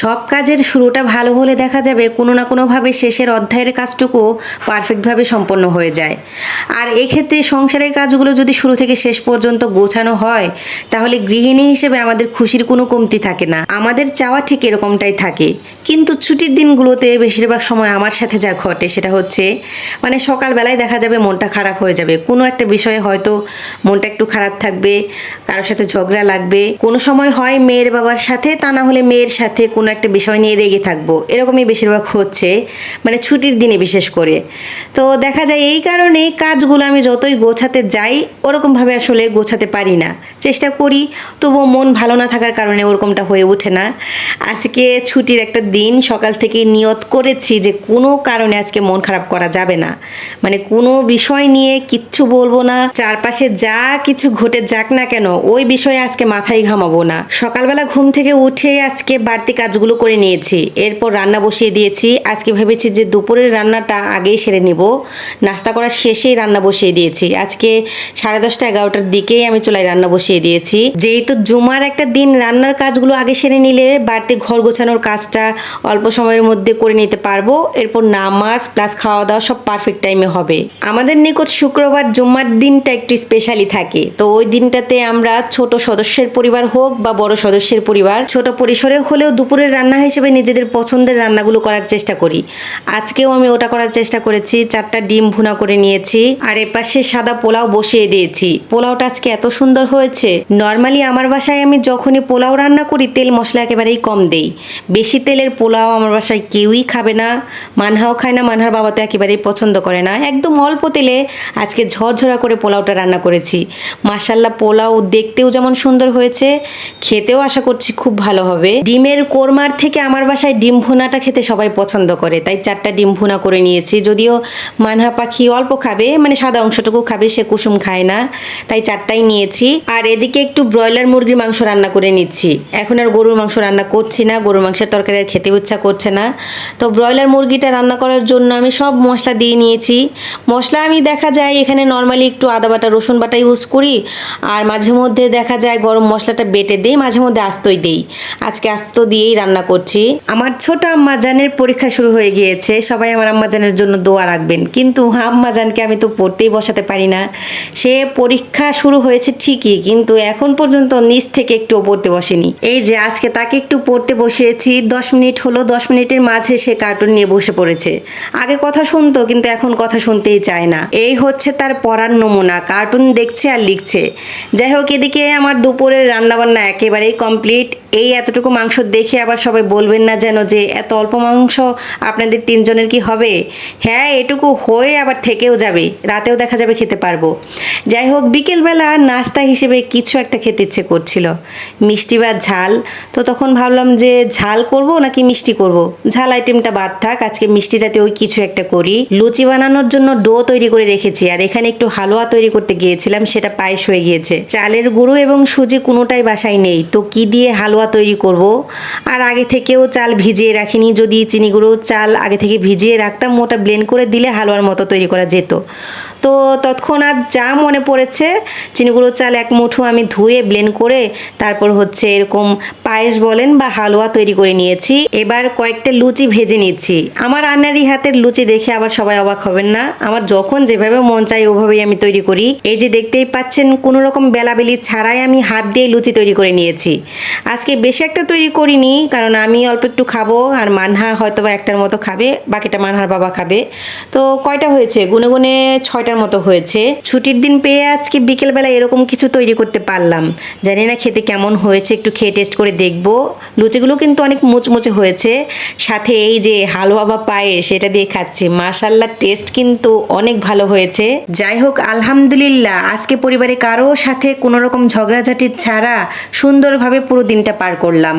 সব কাজের শুরুটা ভালো হলে দেখা যাবে কোনো না কোনোভাবে শেষের অধ্যায়ের কাজটুকু পারফেক্টভাবে সম্পন্ন হয়ে যায়। আর এক্ষেত্রে সংসারের কাজগুলো যদি শুরু থেকে শেষ পর্যন্ত গোছানো হয়, তাহলে গৃহিণী হিসেবে আমাদের খুশির কোনো কমতি থাকে না। আমাদের চাওয়া ঠিক এরকমটাই থাকে। কিন্তু ছুটির দিনগুলোতে বেশিরভাগ সময় আমার সাথে যা ঘটে সেটা হচ্ছে মানে সকালবেলায় দেখা যাবে মনটা খারাপ হয়ে যাবে। কোনো একটা বিষয়ে হয়তো মনটা একটু খারাপ থাকবে, কারোর সাথে ঝগড়া লাগবে। কোনো সময় হয় মেয়ের বাবার সাথে, তা না হলে মেয়ের সাথে কোনো একটা বিষয় নিয়ে রেগে থাকব। এরকমই বেশিরভাগ হচ্ছে মানে ছুটির দিনে বিশেষ করে। তো দেখা যায় এই কারণে কাজগুলো আমি যতই গোছাতে যাই, ওরকমভাবে আসলে গোছাতে পারি না। চেষ্টা করি, তবুও মন ভালো না থাকার কারণে ওরকমটা হয়ে ওঠে না। আজকে ছুটির একটা দিন, সকাল থেকে নিয়ত করেছি যে কোনো কারণে আজকে মন খারাপ করা যাবে না। মানে কোনো বিষয় নিয়ে কিচ্ছু বলব না, চারপাশে যা কিছু ঘটে যাক না কেন, ওই বিষয়ে আজকে মাথায় ঘামাবো না। সকালবেলা ঘুম থেকে উঠে আজকে বাড়তি কাজগুলো করে নিয়েছি। এরপর রান্না বসিয়ে দিয়েছি। আজকে ভেবেছি যে দুপুরের রান্নাটা আগেই সেরে নিব। নাস্তা করার শেষেই রান্না বসিয়ে দিয়েছি। আজকে সাড়ে দশটা এগারোটার দিকেই আমি চুলায় রান্না বসিয়ে দিয়েছি। যেহেতু জুমার একটা দিন, রান্নার কাজগুলো আগে সেরে নিলে বাড়তি ঘর গোছানোর কাজটা অল্প সময়ের মধ্যে করে নিতে পারব। এরপর নামাজ প্লাস খাওয়া দাওয়া সব পারফেক্ট টাইমে হবে। আমাদের নিকট শুক্রবার জুম্মার দিনটা একটু স্পেশালি থাকে। তো ওই দিনটাতে আমরা ছোট সদস্যের পরিবার হোক বা বড় সদস্যের পরিবার, ছোট পরিসরে হলেও দুপুরের রান্না হিসেবে নিজেদের পছন্দের রান্নাগুলো করার চেষ্টা করি। আজকেও আমি ওটা করার চেষ্টা করেছি, চারটা ডিম ভুনা করে নিয়েছি, আর এপাশে সাদা পোলাও বসিয়ে দিয়েছি। পোলাওটা আজকে এত সুন্দর হয়েছে। নর্মালি আমার বাসায় আমি যখনই পোলাও রান্না করি, তেল মশলা একেবারেই কম দেই। বেশি তেলের পোলাও আমার বাসায় কেউই খাবে না, মানহাও খায় না, মানহার বাবা তো একেবারেই পছন্দ করে না। একদম অল্প তেলে আজকে ঝরঝরা করে পোলাওটা রান্না করেছি। মাসাল্লাহ পোলাও দেখতেও যেমন সুন্দর হয়েছে, খেতেও আশা করছি খুব ভালো হবে। ডিমের কোরমার থেকে আমার বাসায় ডিম ভুনাটা খেতে সবাই পছন্দ করে, তাই চারটা ডিম ভুনা করে নিয়েছি। যদিও মানহা পাখি অল্প খাবে মানে সাদা অংশটুকু খাবে, সে কুসুম খায় না, তাই চারটাই নিয়েছি। আর এদিকে একটু ব্রয়লার মুরগির মাংস রান্না করে নিচ্ছি। এখন আর গরুর মাংস রান্না করছি না, গরুর মাংসের তরকারি আর খেতে ইচ্ছা করছে না। তো ব্রয়লার মুরগিটা রান্না করার জন্য আমি সব মশলা দিয়ে নিয়েছি। মশলা আমি দেখা যায় এখানে নর্মালি একটু আদা বাটা, রসুন বাটা ইউজ করি, আর মাঝে মধ্যে দেখা যায় গরম মশলাটা বেটে দিই, মাঝে মধ্যে আস্তই দেই। আজকে আস্ত দিয়েই রান্না করছি। আমার ছোট আম্মাজানের পরীক্ষা শুরু হয়ে গিয়েছে। সবাই আমার আম্মাজানের জন্য দোয়া রাখবেন। কিন্তু আম্মাজানকে আমি তো পড়তেই বসাতে পারি না। সে পরীক্ষা শুরু হয়েছে ঠিকই, কিন্তু এখন পর্যন্ত নিচ থেকে একটু পড়তে বসেনি। এই যে আজকে তাকে একটু পড়তে বসিয়েছি, দশ মিনিট হলো, দশ মিনিটের মাঝে সে কার্টুন নিয়ে বসে পড়েছে। আগে কথা শুনতো, কিন্তু এখন কথা শুনতেই চায় না। এই হচ্ছে তার পড়ার নমুনা, কার্টুন দেখছে আর লিখছে। যাই হোক, এদিকে আমার দুপুরের রান্নাবান্না একেবারেই কমপ্লিট। এই এতটুকু মাংস দেখে আবার সবাই বলবেন না যেন যে এত অল্প মাংস আপনাদের তিনজনের কি হবে? হ্যাঁ এটুকু হয়ে আবার থেকেও যাবে। রাতেও দেখা যাবে খেতে পারব। যাই হোক, বিকেলবেলা নাস্তা হিসেবে কিছু একটা খেতে ইচ্ছে করছিল। মিষ্টি বা ঝাল। তো তখন ভাবলাম যে ঝাল করব নাকি মিষ্টি করব? ঝাল আইটেমটা বাদ থাক, আজকে মিষ্টি জাতীয় ওই কিছু একটা করি। লুচি বানানোর জন্য ডো তৈরি করে রেখেছি, আর এখানে একটু হালুয়া তৈরি করতে গিয়েছিলাম, সেটা পায়েস হয়ে গিয়েছে। চালের গুঁড়ো এবং সুজি কোনোটাই বাসায় নেই, তো কি দিয়ে হালুয়া তৈরি করব? আর আগে থেকেও চাল ভিজিয়ে রাখিনি। যদি চিনি গুঁড়ো চাল আগে থেকে ভিজিয়ে রাখতাম, ওটা ব্লেন্ড করে দিলে হালুয়ার মতো তৈরি করা যেত। তো তৎক্ষণাৎ যা মনে পড়েছে চিনি গুঁড়ো চাল এক মুঠো আমি ধুয়ে ব্লেন্ড করে তারপর হচ্ছে এরকম পায়েস বলেন বা হালুয়া তৈরি করে নিয়েছি। এবার কয়েকটা লুচি ভেজে নিচ্ছি। আমার রান্নারি হাতের লুচি দেখে আবার সবাই অবাক হবেন না। আমার যখন যেভাবে মন চাই ওভাবেই আমি তৈরি করি। এই যে দেখতেই পাচ্ছেন, কোনো রকম বেলাবেলি ছাড়াই আমি হাত দিয়ে লুচি তৈরি করে নিয়েছি। আজকে বেশি একটা তৈরি করিনি কারণ আমি অল্প একটু খাব আর মানহা হয়তো বা একটার মতো খাবে, বাকিটা মানহার বাবা খাবে। তো কয়টা হয়েছে? গুনে গুনে ছয়টার মতো হয়েছে। ছুটির দিন পেয়ে আজকে বিকেলবেলা এরকম কিছু তৈরি করতে পারলাম। জানি না খেতে কেমন হয়েছে, একটু খেয়ে টেস্ট করে দেখব। লুচিগুলো কিন্তু অনেক মুচমুচে হয়েছে। সাথে এই যে হালুয়া বা পায়ে সেটা দিয়ে খাচ্ছি। মাশাল্লাহ টেস্ট কিন্তু অনেক ভালো হয়েছে। যাই হোক, আলহামদুলিল্লাহ, আজকে পরিবারে কারও সাথে কোনো রকম ঝগড়াঝাটি ছাড়া সুন্দরভাবে পুরো দিনটা পার করলাম।